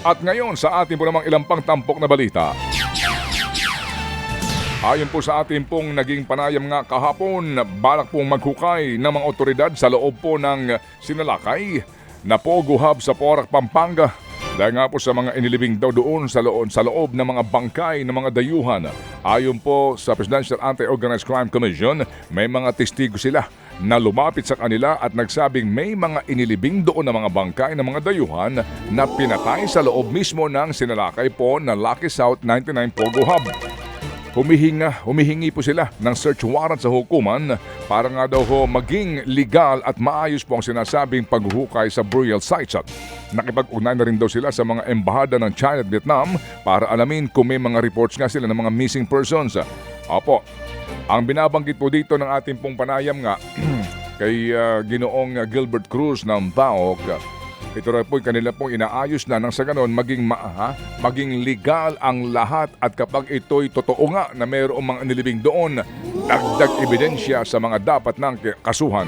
At ngayon sa ating po namang ilang pang tampok na balita. Ayon po sa ating pong naging panayam nga kahapon, balak pong maghukay ng mga otoridad sa loob po ng sinalakay na Pogo Hub sa Porac, Pampanga. Dahil nga po sa mga inilibing daw doon sa loob, sa loob ng mga bangkay ng mga dayuhan. Ayon po sa Presidential Anti-Organized Crime Commission, may mga testigo sila na lumapit sa kanila at nagsabing may mga inilibing doon na mga bangkay ng mga dayuhan na pinatay sa loob mismo ng sinalakay po na Lucky South 99 Pogo Hub. Humihinga, humihingi po sila ng search warrant sa hukuman para nga daw ho maging legal at maayos po ang sinasabing paghuhukay sa burial sites at nakipag-ugnay na rin daw sila sa mga embahada ng China at Vietnam para alamin kung may mga reports nga sila ng mga missing persons. Opo, ang binabanggit po dito ng ating pong panayam nga kay ah, Ginoong Gilbert Cruz ng BAOC ito rin po kanila pong inaayos na nang sa ganon maging maaha, maging legal ang lahat at kapag ito'y totoo nga na mayroong mga nilibing doon, dagdag ebidensya sa mga dapat ng kasuhan.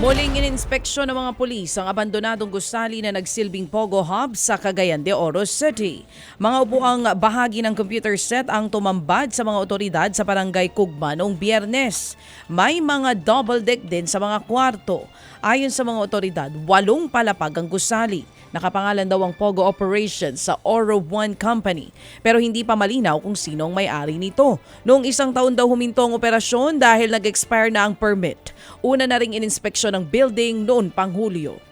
Muling ininspeksyon ng mga pulis ang abandonadong gusali na nagsilbing Pogo Hub sa Cagayan de Oro City. Mga upuang bahagi ng computer set ang tumambad sa mga otoridad sa barangay Kugma noong biyernes. May mga double deck din sa mga kwarto. Ayon sa mga otoridad, walong palapag ang gusali. Nakapangalan daw ang Pogo Operation sa Oro One Company pero hindi pa malinaw kung sino ang may-ari nito. Noong isang taon daw huminto ang operasyon dahil nag-expire na ang permit. Una na ring ininspeksyon ng building noon pang Hulyo.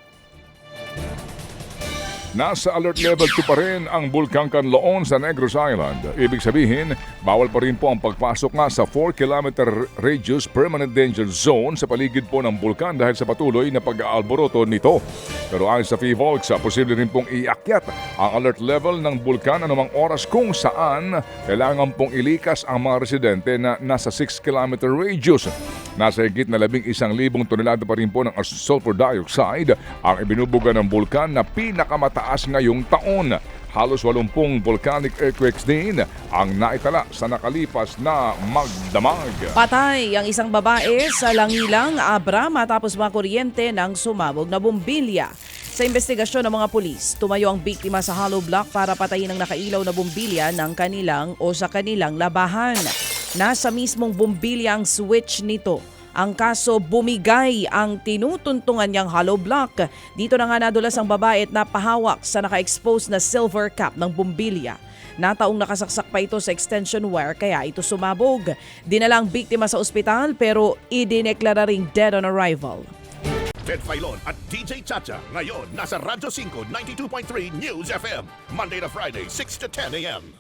Nasa alert level 2 pa rin ang Bulkang Canloon sa Negros Island. Ibig sabihin, bawal pa rin po ang pagpasok nga sa 4 km radius permanent danger zone sa paligid po ng bulkan dahil sa patuloy na pag-aalboroto nito. Pero ayon sa FIVOLX, posible rin pong iakyat ang alert level ng bulkan anumang oras kung saan kailangan pong ilikas ang mga residente na nasa 6 km radius. Nasa higit na labing isang libong tonelada pa rin po ng sulfur dioxide ang ibinubuga ng bulkan na pinakamataas ngayong taon. Halos 80 volcanic earthquakes din ang naitala sa nakalipas na magdamag. Patay ang isang babae sa Langilang, Abra matapos makuryente ng sumabog na bombilya. Sa investigasyon ng mga pulis, tumayo ang biktima sa hollow block para patayin ang nakailaw na bombilya ng kanilang o sa kanilang labahan. Nasa mismong bombilya ang switch nito. Ang kaso, bumigay ang tinutuntungan niyang hollow block. Dito na nga nadulas ang babae at napahawak sa naka-expose na silver cap ng bombilya. Nataong nakasaksak pa ito sa extension wire kaya ito sumabog. Dinala ang biktima sa ospital pero idineklara ring dead on arrival. Ted Filon at DJ Chacha. Ngayon, nasa Radyo 5, 92.3 News FM. Monday to Friday, 6 to 10 a.m.